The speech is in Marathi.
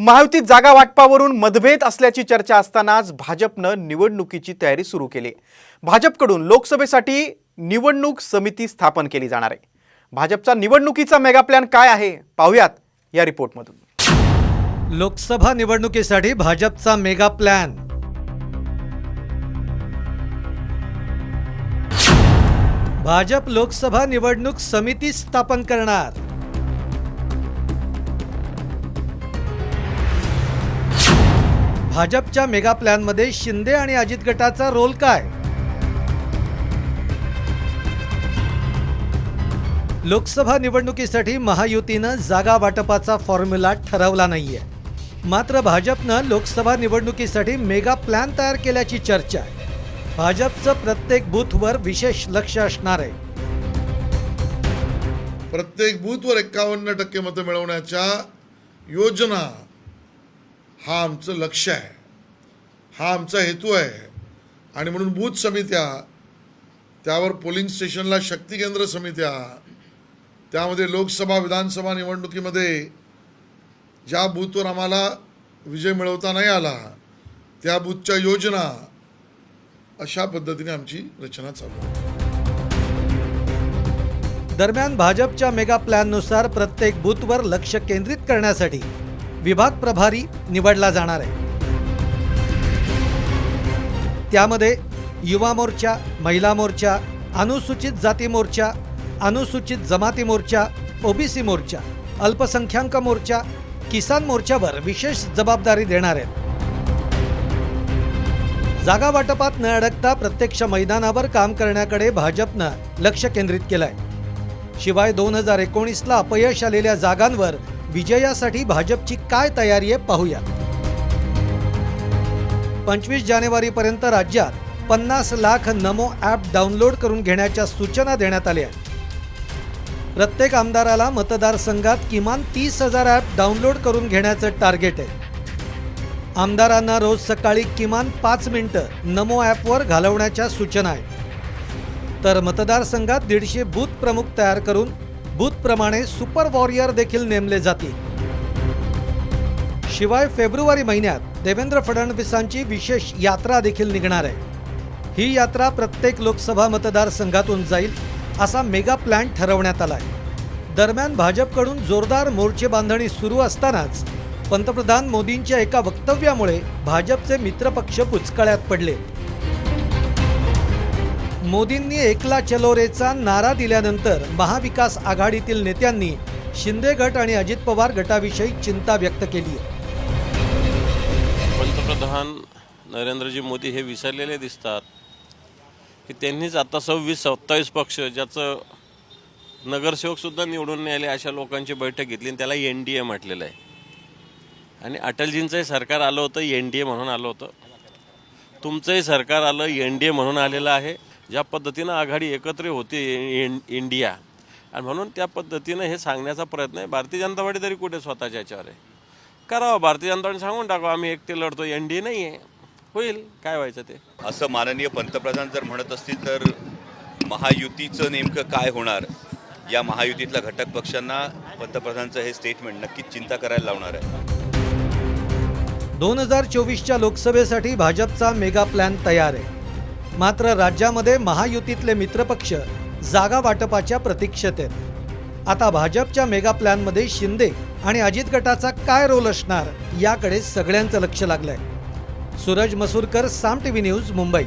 महायुतीत जागा वाटपावरून मतभेद असल्याची चर्चा असतानाच भाजपनं निवडणुकीची तयारी सुरू केली. भाजपकडून लोकसभेसाठी निवडणूक समिती स्थापन केली जाणार आहे. भाजपचा निवडणुकीचा मेगा प्लॅन काय आहे? पाहुयात या रिपोर्टमधून. लोकसभा निवडणुकीसाठी भाजपचा मेगा प्लॅन भाजप लोकसभा निवडणूक समिती स्थापन करणार. भाजपच्या मेगा प्लॅनमध्ये शिंदे आणि अजित गटाचा रोल काय? लोकसभा निवडणुकीसाठी महायुतीनं जागा वाटपाचा फॉर्म्युला ठरवला नाहीये. मात्र भाजपनं लोकसभा निवडणुकीसाठी मेगा प्लॅन तयार केल्याची चर्चा आहे. भाजपचं प्रत्येक बूथवर विशेष लक्ष असणार आहे. प्रत्येक बूथवर एक्कावन्न टक्के मतं मिळवण्याच्या योजना हा आमचं लक्ष आहे. हा आमचा हेतू आहे. आणि म्हणून बूथ समित्या त्यावर पोलिंग स्टेशनला शक्ती केंद्र समित्या त्यामध्ये लोकसभा विधानसभा निवडणुकीमध्ये ज्या बूथवर आम्हाला विजय मिळवता नाही आला त्या बूथच्या योजना अशा पद्धतीने आमची रचना चालू आहे. दरम्यान भाजपच्या मेगा प्लॅननुसार प्रत्येक बूथवर लक्ष केंद्रित करण्यासाठी विभाग प्रभारी निवडला जाणार आहे. त्यामध्ये युवा मोर्चा महिला मोर्चा अनुसूचित जाती मोर्चा अनुसूचित जमाती मोर्चा ओबीसी मोर्चा अल्पसंख्याक मोर्चा किसान मोर्चावर विशेष जबाबदारी देणार आहेत. जागा वाटपात न अडकता प्रत्यक्ष मैदानावर काम करण्याकडे भाजपनं लक्ष केंद्रित केलंय. शिवाय दोन हजार एकोणीसला अपयश आलेल्या जागांवर विजयासाठी भाजपची काय तयारी आहे पाहूया पंचवीस जानेवारीपर्यंत राज्यात पन्नास लाख नमो ॲप डाउनलोड करून घेण्याच्या सूचना देण्यात आल्या प्रत्येक आमदाराला मतदारसंघात किमान तीस हजार ॲप डाउनलोड करून घेण्याचं टार्गेट आहे. आमदारांना रोज सकाळी किमान पाच मिनिटं नमो ॲपवर घालवण्याच्या सूचना आहेत. तर मतदारसंघात दीडशे बूथ प्रमुख तयार करून भूतप्रमाणे सुपर वॉरियर देखील नेमले जातील. शिवाय फेब्रुवारी महिन्यात देवेंद्र फडणवीसांची विशेष यात्रा देखील निघणार आहे. ही यात्रा प्रत्येक लोकसभा मतदारसंघातून जाईल असा मेगा प्लॅन ठरवण्यात आला आहे दरम्यान भाजपकडून जोरदार मोर्चे बांधणी सुरू असतानाच पंतप्रधान मोदींच्या एका वक्तव्यामुळे भाजपचे मित्रपक्ष पुचकळ्यात पडले. मोदींनी एकला चलो रेचा नारा दिल्यानंतर महाविकास आघाडीतील नेत्यांनी शिंदे गट आणि अजित पवार गटाविषयी चिंता व्यक्त केली आहे. पंतप्रधान नरेंद्रजी मोदी हे विसरलेले दिसतात की त्यांनीच आता सव्वीस सत्तावीस पक्ष ज्याचं नगरसेवकसुद्धा निवडून न्यायले आले अशा लोकांची बैठक घेतली आणि त्याला एन डी ए म्हटलेलं आहे. आणि अटलजींचंही सरकार आलं होतं एन डी ए म्हणून आलं होतं. तुमचंही सरकार आलं एन डी ए म्हणून आलेलं आहे. ज्या पद्धतीनं आघाडी एकत्र होते इंडिया. आणि म्हणून त्या पद्धतीनं हे सांगण्याचा प्रयत्न आहे. भारतीय जनता पार्टी तरी कुठे स्वतःच्या याच्यावर आहे? करावं भारतीय जनता पार्टी सांगून टाकावं आम्ही एकटे लढतो एन डी ए नाही आहे होईल काय व्हायचं ते? असं माननीय पंतप्रधान जर म्हणत असतील तर महायुतीचं नेमकं काय होणार? या महायुतीतल्या घटक पक्षांना पंतप्रधानांचं हे स्टेटमेंट नक्कीच चिंता करायला लावणार आहे. दोन हजार चोवीसच्या लोकसभेसाठी भाजपचा मेगा प्लॅन तयार आहे. मात्र राज्यामध्ये महायुतीतले मित्रपक्ष जागा वाटपाच्या प्रतीक्षेत आहेत. आता भाजपच्या मेगा प्लॅनमध्ये शिंदे आणि अजित गटाचा काय रोल असणार याकडे सगळ्यांचं लक्ष लागलंय. Suraj Masurkar Saam TV news Mumbai.